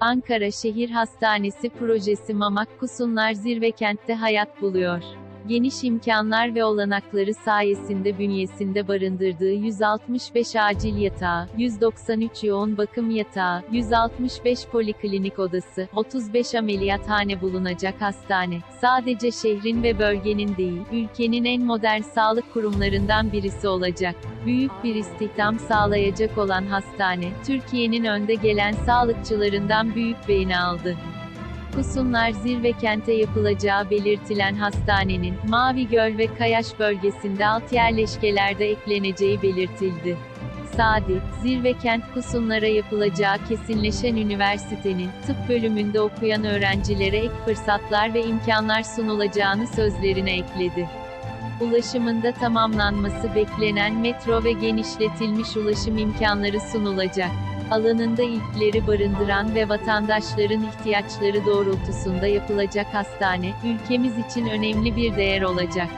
Ankara Şehir Hastanesi projesi Mamak Kusunlar Zirve kentte hayat buluyor. Geniş imkanlar ve olanakları sayesinde bünyesinde barındırdığı 165 acil yatağı, 193 yoğun bakım yatağı, 165 poliklinik odası, 35 ameliyathane bulunacak hastane, sadece şehrin ve bölgenin değil, ülkenin en modern sağlık kurumlarından birisi olacak. Büyük bir istihdam sağlayacak olan hastane, Türkiye'nin önde gelen sağlıkçılarından büyük beğeni aldı. Kusunlar Zirve kente yapılacağı belirtilen hastanenin, Mavi Göl ve Kayaş bölgesinde alt yerleşkelerde ekleneceği belirtildi. Sadi, Zirve kent Kusunlara yapılacağı kesinleşen üniversitenin, tıp bölümünde okuyan öğrencilere ek fırsatlar ve imkanlar sunulacağını sözlerine ekledi. Ulaşımında tamamlanması beklenen metro ve genişletilmiş ulaşım imkanları sunulacak alanında ilkleri barındıran ve vatandaşların ihtiyaçları doğrultusunda yapılacak hastane, ülkemiz için önemli bir değer olacak.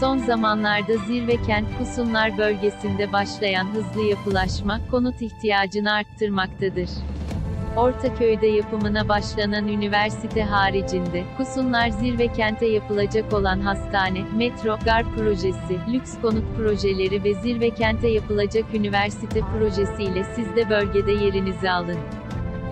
Son zamanlarda Zirve Kent Kusunlar bölgesinde başlayan hızlı yapılaşma, konut ihtiyacını arttırmaktadır. Ortaköy'de yapımına başlanan üniversite haricinde, Kusunlar Zirve Kent'e yapılacak olan hastane, metro, gar projesi, lüks konut projeleri ve Zirve Kent'e yapılacak üniversite projesiyle siz de bölgede yerinizi alın.